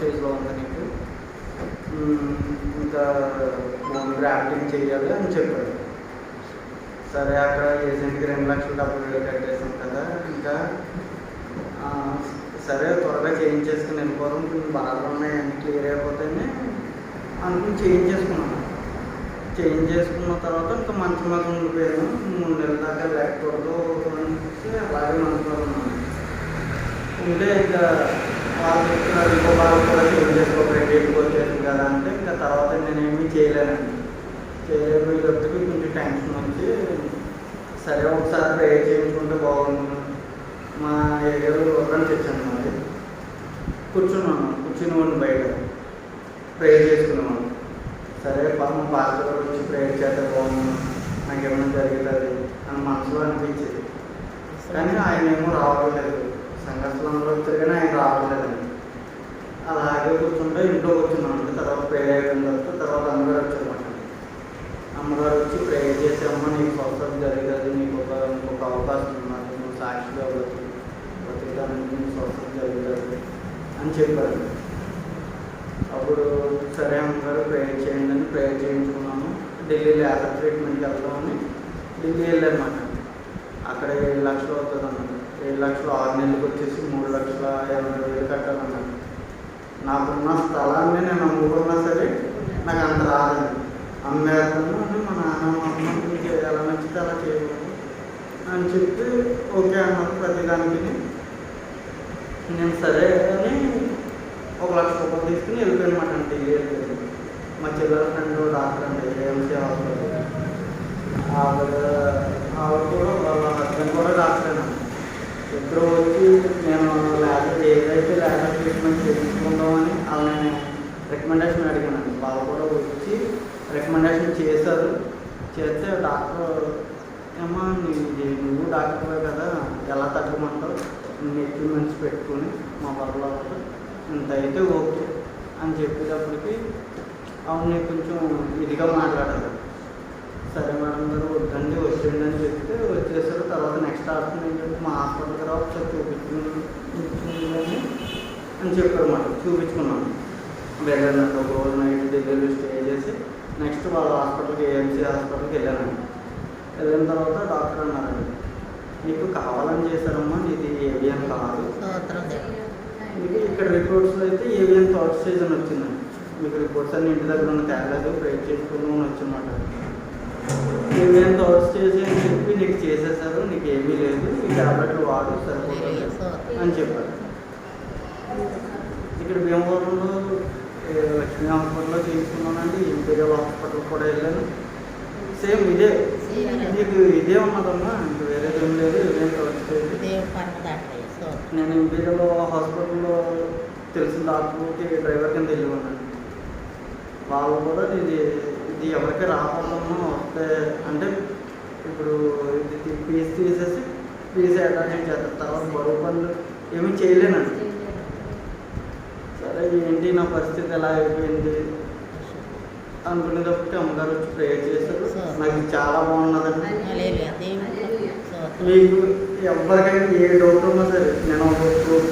స్టేజ్లో ఉంది నీకు. ఇంకా బోన్ గ్రాఫ్టింగ్ చేయాలి అని చెప్పాడు. సరే అక్కడ ఏజెంట్కి రెండు లక్షలు డబ్బులు కట్టేసాం కదా ఇంకా సరే త్వరగా చేంజ్ చేసుకుని వెళ్ళిపోదాం కొన్ని బాధలు ఉన్నాయి అన్ని క్లియర్ అయిపోతాయని అనుకుని చేంజ్ చేసుకున్నాను చేంజ్ చేసుకున్న తర్వాత ఇంకా మంచి మీద ఉండిపోయాను. మూడు నెలల దాకా లేకూడదు అలాగే మంచి మీద ఉన్నాను. ఉంటే ఇంకా వాళ్ళు చెప్తున్నారు ఇంకో బాగా కూడా సేవ్ చేసుకోవాలి ఇంటికి వచ్చేసింది కదా అంటే ఇంకా తర్వాత నేనేమీ చేయలేనండి చేయలేకపోయేటప్పటికి కొంచెం టెన్షన్ వచ్చి సరే ఒకసారి ప్రేయర్ చేయించుకుంటే బాగుంటుంది మా ఏరియాలో ఒకరిని తెచ్చాను మరి కూర్చున్నాను కూర్చుని ఉండి బయట ప్రే చేసుకున్నాను సరే పాపం పాస్టర్ వచ్చి ప్రేయర్ చేస్తే బాగుంది నాకు ఏమైనా జరుగుతుంది అని మనసులో అనిపించేది కానీ ఆయన ఏమో రావట్లేదు సంఘటనలో వచ్చారు కానీ ఆయన రావట్లేదండి. అలాగే కూర్చుంటే ఇంట్లో కూర్చున్నాను తర్వాత ప్రేయర్ అయిపోయిన తర్వాత తర్వాత అమ్మగారు వచ్చారన్నమాట. అమ్మగారు వచ్చి ప్రేయర్ చేసి అమ్మ నీకు స్వస్థత జరుగుతుంది నీకు ఒక ఇంకొక అవకాశం ఉన్నది నువ్వు సాక్షిగా అవ్వచ్చు బతికడానికి నీకు స్వస్థత జరుగుతుంది అని చెప్పారు. అప్పుడు సరే అమ్మగారు ప్రేయర్ చేయండి అని ప్రేయర్ చేయించుకున్నాను ఢిల్లీ లేజర్ ట్రీట్మెంట్కి వెళ్దామని ఢిల్లీ వెళ్ళానమాట అక్కడ ఏడు లక్షలు అవుతుంది అన్నమాట ఏడు లక్షలు ఆరు నెలలకు వచ్చేసి మూడు లక్షల యాభై వేలు కట్టాలన్నమాట నాకున్న స్థలాన్ని నేను అమ్ముకున్నా సరే నాకు అంత రాదండి అమ్మేస్తాను అని మా నాన్న మా అమ్మ మీకు ఎలా నచ్చితే అలా చేయకూడదు అని చెప్పి ఓకే అన్నారు ప్రతిదానికి. నేను సరే అని ఒక లక్ష రూపాయలు తీసుకుని వెళ్ళిపోయాను మాట అంటే మా చెల్లెల ఫ్రెండ్ డాక్టర్ అండి ఏఎంసీ హాస్పిటల్ ఆవిడ ఆవిడ కూడా వాళ్ళ హస్బెండ్ కూడా డాక్టర్ ఇద్దరు వచ్చి నేను లేకపోతే ఏదైతే లేకపోతే ట్రీట్మెంట్ చేయించుకుందామని అలానే రికమెండేషన్ అడిగానండి. వాళ్ళు కూడా వచ్చి రికమెండేషన్ చేశారు. చేస్తే డాక్టర్ ఏమో నువ్వు డాక్టర్ కదా ఎలా తగ్గమంటావు? ఎక్విప్మెంట్స్ పెట్టుకొని మా బర్లో ఇంత అయితే ఓకే అని చెప్పేటప్పటికి అవును కొంచెం ఇదిగా మాట్లాడారు. సరే మేడం గారు వద్దండి వచ్చేయండి అని చెప్తే వచ్చేసారు. తర్వాత నెక్స్ట్ ఆప్షన్ ఏంటంటే మా హాస్పిటల్ రా ఒకసారి చూపించుకుని అని చెప్పారు మేడం. చూపించుకున్నాను. వెళ్ళానండి ఒక రోజు నైట్ డెలివరీ స్టే చేసి నెక్స్ట్ వాళ్ళ హాస్పిటల్కి ఏఎంసీ హాస్పిటల్కి వెళ్ళానండి. వెళ్ళిన తర్వాత డాక్టర్ అన్నారండి నీకు కావాలని చేశారమ్మా నీది ఏవిఎన్ కాదు. మీకు ఇక్కడ రిపోర్ట్స్లో అయితే ఏవిఎన్ థర్డ్ స్టేజ్ అని వచ్చిందండి. మీకు రిపోర్ట్స్ అన్ని ఇంటి దగ్గర ఉన్న తేలేదు ప్రేట్ చేసుకుని అని వచ్చిందన్నమాట నేను థర్డ్ చేసి అని చెప్పి నీకు చేసేసారు నీకు ఏమీ లేదు ఈ ట్యాబ్లెట్లు వాడు సరిపోతుంది అని చెప్పారు. ఇక్కడ భీమవరంలో లక్ష్మీ హాస్పిటల్లో చేయించుకున్నానండి ఇంపీరియల్ హాస్పిటల్ కూడా వెళ్ళాను. సేమ్ ఇదే. నీకు ఇదే ఉన్నదమ్మా ఇంక వేరేది ఏం లేదు ఇదేం థర్డ్ నేను ఇంపీరియల్ హాస్పిటల్లో తెలిసిన డాక్టర్కి డ్రైవర్ కింద వెళ్ళి ఉన్నాను వాళ్ళు కూడా ఇది ఇది ఎవరికి రాకూడదమ్మా వస్తే అంటే ఇప్పుడు ఇది పీస్ తీసేసి పీస్ అటాచ్ చేస్తారు. తర్వాత బరువు పనులు ఏమీ చేయలేనండి. సరే ఏంటి నా పరిస్థితి ఎలా అయిపోయింది? అనుకునేటప్పటికి అమ్మగారు వచ్చి ప్రేయర్ చేశారు. నాకు చాలా బాగున్నదండి. మీకు ఎవరికైనా ఏ డౌట్ ఉన్నా సరే నేను ఒక ప్రూఫ్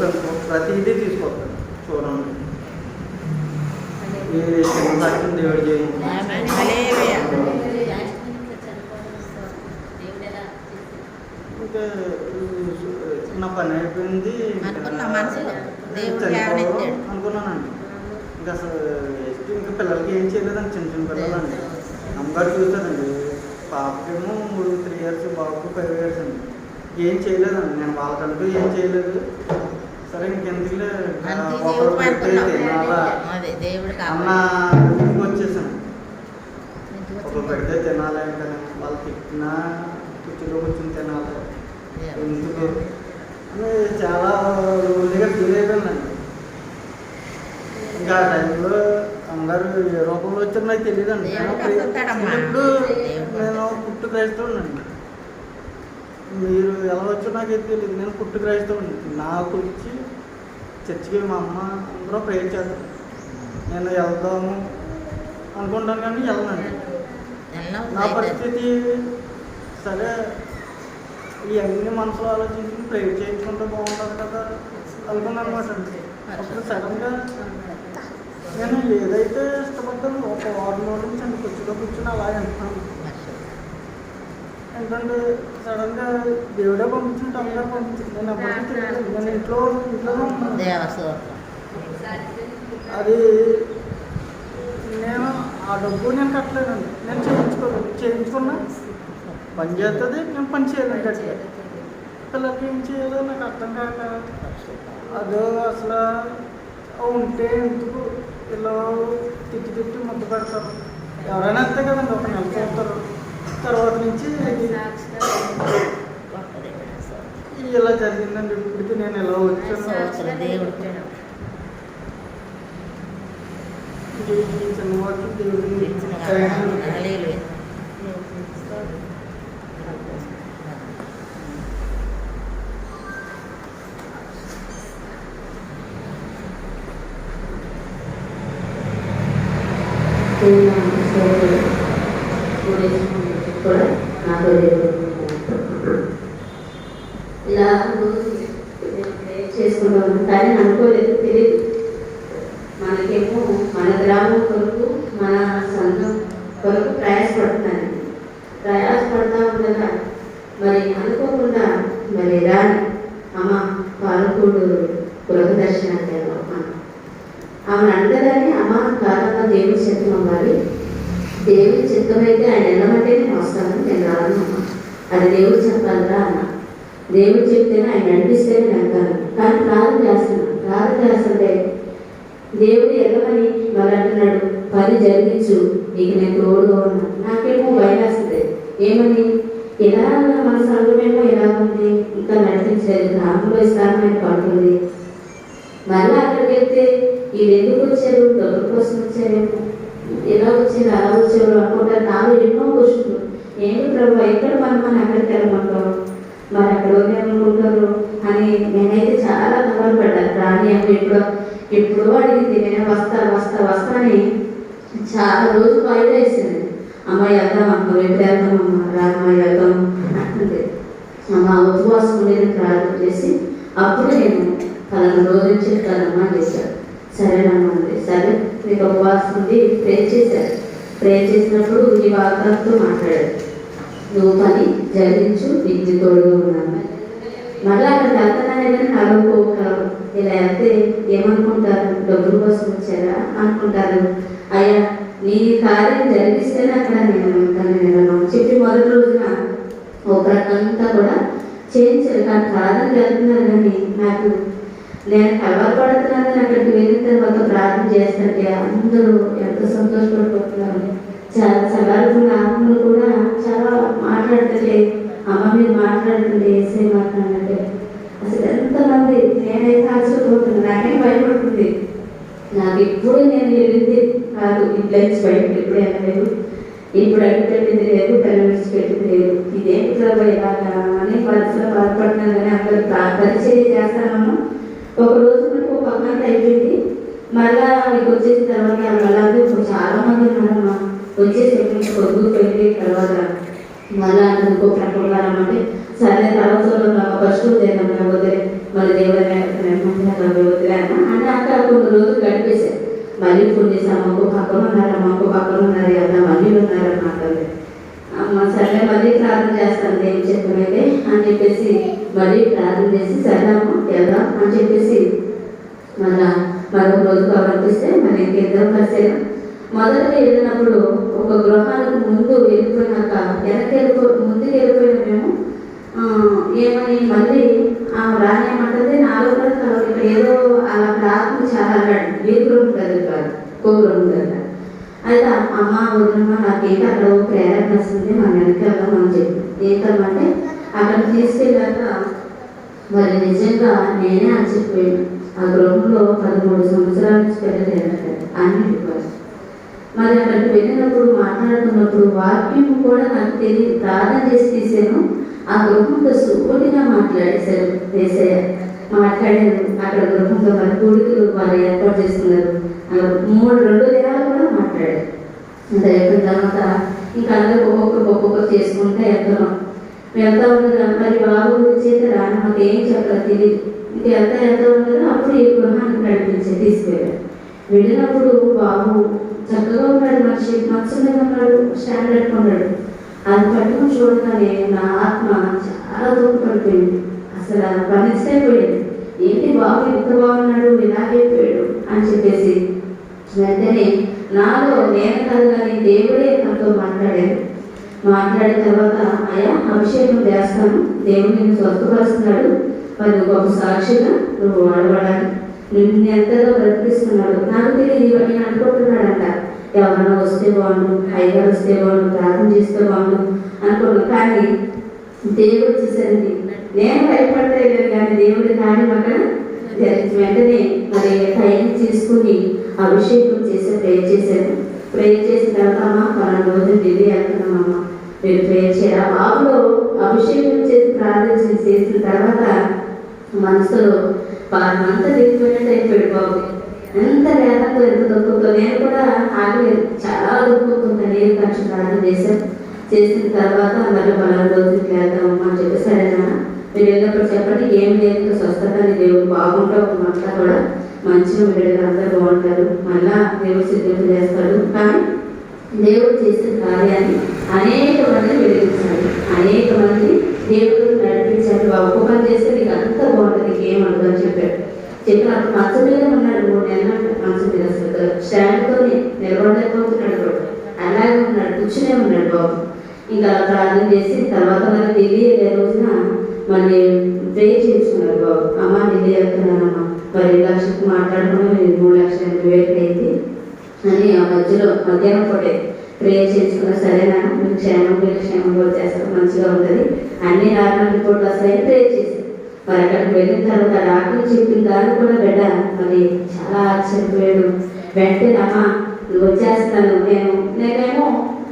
ప్రతిదీ తీసుకొస్తాను. చూడండి. దేవుడికి నా పని అయిపోయింది అనుకున్నానండి ఇంకా అసలు ఇంకా పిల్లలకి ఏం చేయలేదండి చిన్న చిన్న పిల్లలు పిల్లలండి అమ్మగారు చూస్తానండి పాపకేమో మూడు త్రీ ఇయర్స్ బాబుకు ఫైవ్ ఇయర్స్ అండి ఏం చేయలేదండి నేను వాళ్ళకంటూ ఏం చేయలేదు అదే దేవుడు వచ్చేసాను పెడితే తినాలి అంటే వాళ్ళు తిట్టినా కుర్చీలో కూర్చొని తినాలి. ఎందుకు? చాలా రోజులుగా ఫీల్ అయిపోయిందండి. ఇంకా ఆ టైంలో అమ్మగారు ఏ రూపంలో వచ్చారో నాకు తెలియదండి దేవుడు. నేను పుట్టు క్రైస్తవునండి. మీరు ఎలా వచ్చో నాకైతే తెలియదు నేను పుట్టు క్రైస్తవుని నాకు వచ్చి చర్చికి మా అమ్మ అందరూ ప్రేర్ చేస్తారు నేను వెళ్దాము అనుకుంటాను కానీ వెళ్ళనండి. వెళ్ళాం నా. పరిస్థితి సరే ఇవన్నీ మనసులో ఆలోచించి ప్రేర్ చేయించుకుంటే బాగుంటుంది కదా అనుకున్నాను అనమాట అప్పుడు సడన్గా నేను ఏదైతే ఇష్టపడ్డానో ఒక వారం రోజుల నుంచి అండి కూర్చులో కూర్చుని అలా అంటున్నాను. ఏంటంటే సడన్గా దేవుడే పంపించిన టంగా పంపించింది నేను అప్పటికి తెలియదు నేను ఇంట్లో ఇంట్లోనే ఉన్నాను దేవసూత్రం అది నేను ఆ డబ్బు నేను కట్టలేదండి. నేను చేయించుకోలేదు. చేయించుకున్నా పని చేస్తుంది నేను పని చేయలేను గట్టిగా. పిల్లలకి ఏం చేయాలో నాకు అర్థం కాక. అదో అసలు ఉంటే ఎందుకు ఇలా తిట్టి తిట్టి ముద్దు పెడతారు? ఎవరైనా అంతే కదండి ఒక నెల చూస్తారు. తర్వాత నుంచి స్తోత్రం. ఇలా జరిగిందండి ఇప్పటికి నేను ఇలా వచ్చాను దేవుడిని ఇచ్చిన థాంక్స్. ఇలా రోజు ప్రేయర్ చేసుకుంటాం కానీ అనుకోలేదు తెలియదు మనకేమో మన గ్రామం కొరకు మన సంఘం కొరకు ప్రయాసపడుతున్నాను ప్రయాసపడతా ఉండగా మరి అనుకోకుండా మరి రాని అమ్మ పాలకూడు గృహ దర్శనానికి వెళ్ళాం మనం ఆమెను అడగగానే అమ్మ కాదమ్మా దేవుడి చిత్తం అవ్వాలి దేవుడి చిత్తమైతే ఆయన వెళ్ళమంటే నేను వస్తాను నేను రాను అది దేవుడు చెప్పాలిరా అన్న. దేవుడు చెప్తేనే ఆయన నడిపిస్తేనే వెళ్తాను. కానీ ప్రార్థన చేస్తున్నాను ప్రార్థన చేస్తుంటే దేవుడు ఎగమని మరి అంటున్నాడు పని జరిగించు నీకు నేను తోడుగా ఉన్నా నాకేమో భయం వేస్తుంది. ఏమని? ఇలా మన సంఘమేమో ఎలా ఉంది. ఇంకా నడిపించలేదు. గ్రామంలో స్థానం పడుతుంది. మళ్ళీ అక్కడికి వెళ్తే వీళ్ళు ఎందుకు వచ్చారు? డబ్బుల కోసం వచ్చారేమో. ఎలా వచ్చింది అలా వచ్చారు అనుకుంటారు. నాలో ఎన్నో క్వశ్చన్లు ఏంటి ప్రభు ఎక్కడ మనం మనం ఎక్కడికి వెళ్ళమంటారు? మరి అక్కడ అనుకుంటారు అని నేనైతే చాలా కవర్ పడ్డాను. రాని అమ్మ ఇప్పుడు ఎప్పుడో అడిగింది నేను వస్తా వస్తా వస్తా అని చాలా రోజు వాయిదా వేసింది. అమ్మ వెళ్దాం అమ్మ రేపు వెళ్దాం అమ్మ రామ్మ వెళ్దాం అంటుంది అమ్మ ఉపవాసం ఉండేది ప్రారంభం చేసి అప్పుడు నేను పలానా రోజు నుంచి కలమ్మా చేశాను సరేనమ్మా సరే నీకు ఉపవాసం ఉంది ప్రే చేశారు. ప్రేర్ చేసినప్పుడు ఈ వాగ్దానంతో మాట్లాడాడు నువ్వు పని జరిగించు నీకు తోడుగా ఉన్నాను. మళ్ళీ అక్కడ వెళ్తానని కానీ ఇలా వెళ్తే ఏమనుకుంటారు? డబ్బుల కోసం వచ్చారా? అనుకుంటారు. అయ్యా నీ కార్యం జరిగిస్తేనే అక్కడ నేను ఉంటాను. నేను చెప్పి మొదటి రోజున ఒక రకంగా కూడా చేయించారు. కానీ ప్రార్థన జరుగుతున్నారు కానీ నాకు నేను కలవరపడుతున్నానని అక్కడికి వెళ్ళిన తర్వాత ప్రార్థన చేస్తుంటే అందరూ ఎంత సంతోషపడిపోతున్నారు. చాలా చల్లారుతున్న ఆత్మలు కూడా చాలా మాట్లాడుతుంటే అమ్మ మీరు మాట్లాడుతుంది ఏసే మాట్లాడంటే అసలు ఎంతమంది నేనైతే ఆశ్చర్యపోతున్నాను నాకే భయపడుతుంది. నాకు ఇప్పుడు నేను వెళ్ళింది కాదు ఇంట్లో బయటకు ఇప్పుడు వెళ్ళలేదు. ఇప్పుడు అడుగుపెట్టింది లేదు పిల్లలు పెట్టింది లేదు. ఇదేం ప్రభు ఇలాగా అని పరిస్థితులు బాధపడుతున్నాను కానీ అక్కడ ప్రా- పరిచర్య చేస్తానమ్మా ఒక రోజు మనకు ఒక పక్కన అయిపోయింది. మళ్ళా నీకు వచ్చేసిన తర్వాత అలాగే ఇప్పుడు చాలా మంది ఉన్నారమ్మా వచ్చేసి ఎక్కడికి పొద్దు పెళ్ళి తర్వాత మళ్ళా ఇంకో ప్రకటన అంటే సరే తర్వాత చూద్దాం ఫస్ట్ చేద్దాం వదిలే మళ్ళీ దేవుడు వదిలే అన్న అంటే అక్కడ కొన్ని రోజులు గడిపేశారు. మళ్ళీ ఫోన్ చేసాము మాకు పక్కన ఉన్నారు మాకు పక్కన ఉన్నారు అన్న మళ్ళీ ఉన్నారన్నమాట అమ్మ సరే మళ్ళీ ప్రార్థన చేస్తాను దేవుని చెప్పమైతే అని చెప్పేసి మళ్ళీ ప్రార్థన చేసి సరేమ్మా వెళ్దాం అని చెప్పేసి మళ్ళా మరొక రోజు అవర్తిస్తే మరి ఇంకెద్దాం కలిసేదా మొదట వెళ్ళినప్పుడు ఒక గృహానికి ముందు వెళ్ళిపోయినాక వెనక్కి వెళ్ళిపో ముందుకు వెళ్ళిపోయిన మేము ఏమని మళ్ళీ ఆ రానేమంటుంది నాలో కూడా ఏదో అలా ప్రార్థన చాలా అన్నాడు ఉంటుంది కాదు కోగురు ఉంటుంది అయితే అమ్మ వదినమ్మ నాకేంటి అక్కడ ప్రేరణ వస్తుంది మన వెనకాల మనం చెప్పి. ఏంటమ్మంటే అక్కడ తీసుకెళ్ళాక మరి నిజంగా నేనే ఆశ్చర్యపోయాను ఆ గృహంలో పదమూడు సంవత్సరాల నుంచి పిల్లలు అన్నిటి కోసం మరి అక్కడికి వెళ్ళినప్పుడు మాట్లాడుతున్నప్పుడు వాక్యం కూడా నాకు తెలియదు. ప్రార్థన చేసి తీసాను ఆ గృహంతో సూటిగా మాట్లాడేశారు దేశయ్య మాట్లాడారు. అక్కడ గృహంతో మరి కూడికలు వాళ్ళు ఏర్పాటు చేసుకున్నారు. మూడు రెండు దినాలు కూడా మాట్లాడారు. అంత అయిపోయిన తర్వాత ఇంకా అందరూ ఒక్కొక్కరు ఒక్కొక్కరు చేసుకుంటే వెళ్తున్నాం వెళ్తా ఉండదు మరి బాబు చేత రాను మాకు ఏం చెప్పాలో తెలియదు ఇంక వెళ్తా ఎంత ఉండదో అప్పుడు ఈ గృహానికి నడిపించే తీసుకెళ్ళాడు. వెళ్ళినప్పుడు బాబు చక్కగా ఉన్నాడు మనిషి మనసు మీద ఉన్నాడు స్టాండర్డ్ ఉన్నాడు. అది పట్టుకుని చూడగానే నా ఆత్మ చాలా దూరపడిపోయింది అసలు భరించలేకపోయింది ఏంటి బాబు ఇంత బాగున్నాడు ఇలాగైపోయాడు అని చెప్పేసి వెంటనే నాలో నేను కాదు కానీ దేవుడే నాతో మాట్లాడాను మాట్లాడిన తర్వాత అయా అభిషేకం చేస్తాను. దేవుడు నిన్ను స్వస్థపరుస్తున్నాడు. మరి నువ్వు ఒక సాక్షిగా నువ్వు వాడబడాలి. నిన్ను ఎంతగా బ్రతికిస్తున్నాడు నాకు తెలియదు ఇవన్నీ అనుకుంటున్నాడంట. ఎవరన్నా వస్తే బాగుండు అయ్యగారు వస్తే బాగుండు ప్రార్థన చేస్తే బాగుండు అనుకున్నాను కానీ దేవుడు చూసరికి నేను భయపడలేదు కానీ దేవుడి కార్యం అక్కడ వెంటనే మరి టైం తీసుకుని అభిషేకం చేసి ప్రేయర్ చేశాను. ప్రేయర్ చేసిన తర్వాత అమ్మ పలానా రోజు ఢిల్లీ వెళ్తున్నామమ్మ మీరు ప్రేయర్ చేయాలి ఆ బాబులో అభిషేకం చేసి ప్రార్థన చేసిన తర్వాత మనసులో అంత దిగిపోయినట్టు అయిపోయాడు బాబు. ఎంత వేదంతో ఎంత దుఃఖంతో నేను కూడా ఆగలేదు. చాలా దుఃఖంతో నేను కొంచెం ప్రార్థన చేశాను. చేసిన తర్వాత మరి పలానా రోజుకి వెళ్దామమ్మా అని చెప్పి సరేనా మీరు వెళ్ళినప్పుడు చెప్పండి ఏం లేదు స్వస్థత అని దేవుడు బాగుంటావు అంతా కూడా మంచిగా మీరు అంతా బాగుంటారు. మళ్ళా దేవుడు సిద్ధం చేస్తాడు. కానీ దేవుడు చేసిన కార్యాన్ని అనేక మంది వెలిగించాడు అనేక మంది దేవుడు నడిపించాడు. ఒక్క పని చేస్తే నీకు అంత బాగుంటుంది. నీకు అని చెప్పాడు. చెప్పిన అప్పుడు మీద ఉన్నాడు. మూడు నెలలు మంచ మీద అసలు స్టాండ్తోనే నిలబడలేకపోతున్నాడు కూడా. అలాగే ఉన్నాడు. కూర్చునే ఉన్నాడు బాబు ఇంకా అలా ప్రార్థన చేసి తర్వాత మరి ఢిల్లీ రోజున మళ్ళీ ప్రే చేస్తున్నారు బాబు. అమ్మ ఢిల్లీ వెళ్తున్నానమ్మా మరి లక్షకు మాట్లాడుకుని మూడు లక్షల ఎనభై వేలు అయింది. అని ఆ మధ్యలో మధ్యాహ్నం పూటే ప్రే చేసుకున్న సరేనా? మీకు క్షేమం మీకు క్షేమం కూడా చేస్తారు. మంచిగా ఉంటుంది. అన్ని నార్మల్ రిపోర్ట్లు వస్తాయని ప్రే చేసి మరి అక్కడికి వెళ్ళిన తర్వాత డాక్టర్ చెప్పిన దాన్ని కూడా బిడ్డ మరి చాలా ఆశ్చర్యపోయాడు. వెంటనే అమ్మ వచ్చేస్తాను నేను నేనేమో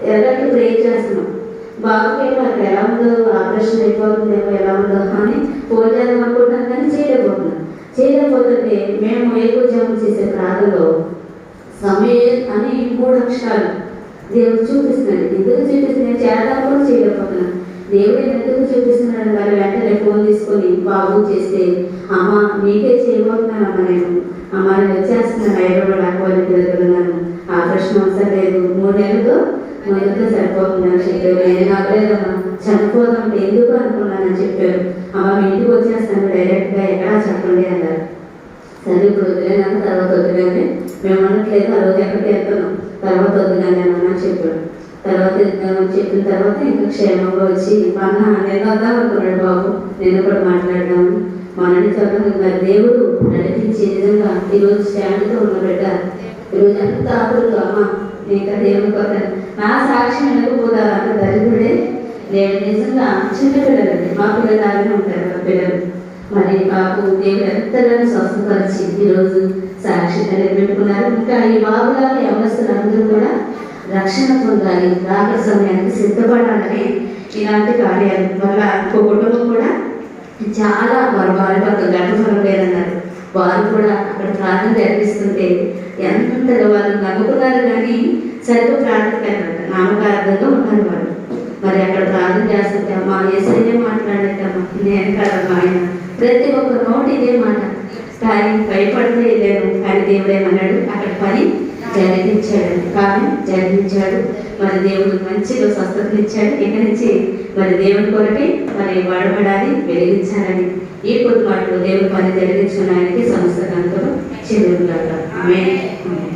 ఎర్రటి ప్రే చేస్తున్నాను బాబుకేమో అక్కడ ఎలా ఉందో ఆపరేషన్ అయిపోతుందేమో ఎలా ఉందో అని ఫోన్ చేద్దాం అనుకుంటున్నాను కానీ చేయలేకపోతున్నాను. చేయలేకపోతుంటే మేము ఏకోజాము చేసే ప్రార్థనలో సమయం అని మూడు అక్షరాలు దేవుడు చూపిస్తున్నాడు. ఎందుకు చూపిస్తున్నాడు? చేద్దాం కూడా చేయలేకపోతున్నాను. దేవుడు ఎందుకు చూపిస్తున్నాడు? మరి వెంటనే ఫోన్ తీసుకొని బాబు చేస్తే అమ్మ మీకే చేయబోతున్నాను అమ్మ నేను. అమ్మ నేను వచ్చేస్తున్నాను హైదరాబాద్ అక్కడ దగ్గర ఉన్నాను. ఆపరేషన్ అవసరం లేదు మూడు నెలలు మొదట సరిపోతుందని చెప్పారు. నేను అవ్వలేదమ్మా చనిపోదాం ఎందుకు అనుకున్నానని చెప్పారు. అమ్మ మీ ఇంటికి వచ్చేస్తాను డైరెక్ట్గా ఎక్కడా చెప్పండి అన్నారు. సరే ఇప్పుడు వదిలేనాక తర్వాత వదిలేనే మేము అనట్లేదు ఆ రోజు ఎక్కడికి వెళ్తున్నాం తర్వాత వదిలేను అని చెప్పాడు. తర్వాత ఇద్దామని చెప్పిన తర్వాత ఇంకా క్షేమంగా వచ్చి అన్న నేను వద్దాం అనుకున్నాడు బాబు. నేను కూడా మాట్లాడదాము మనని చెప్పండి మరి దేవుడు నడిపించే విధంగా ఈరోజు స్టాండ్తో ఉన్న బిడ్డ ఈరోజు ఎంత ఆకులుగా అమ్మ ఇంకా దేవుని కొత్త నా సాక్ష్యం వెళ్ళకపోతా అంత దరిద్రుడే నేను నిజంగా చిన్నపిల్లలండి. మా పిల్లలాగానే ఉంటారు మా పిల్లలు. మరి మాకు దేవుడు ఎంతగానో స్వస్థపరిచి ఈరోజు సాక్షిగా నిలబెట్టుకున్నారు ఇంకా ఈ బాబులాగా యవనస్తులందరూ కూడా రక్షణ పొందాలి. రాక సమయానికి సిద్ధపడాలని ఇలాంటి కార్యాలు. వల్ల ఇంకో కుటుంబం కూడా చాలా వారు వారి పక్క గర్భఫలం లేదన్నారు వారు కూడా అక్కడ ప్రార్థన జరిపిస్తుంటే ఎంతగా వాళ్ళు నవ్వుకున్నారు కానీ సరిగ్గా ప్రార్థన నామకార్థంగా ఉన్నారు వాళ్ళు మరి అక్కడ ప్రార్థన చేస్తుంటే అమ్మా మాట్లాడేటమ్మా నేను కాదమ్మా ఆయన. ప్రతి ఒక్క నోటి ఇదే మాట. కానీ భయపడితే లేను కానీ దేవుడు ఏమన్నాడు? అక్కడ పని జరిగించాడు. కానీ జరిగించాడు. మరి దేవుడు మంచిగా స్వస్థతనిచ్చాడు ఇక్కడి నుంచి? మరి దేవుడి కొరకే మరి వాడబడాలి వెలిగించాలని. ఈ కొద్ది మాటలు దేవుడు పని జరిగించుకున్న ఆయనకి సంస్థ కనుక చెల్లి ఆమె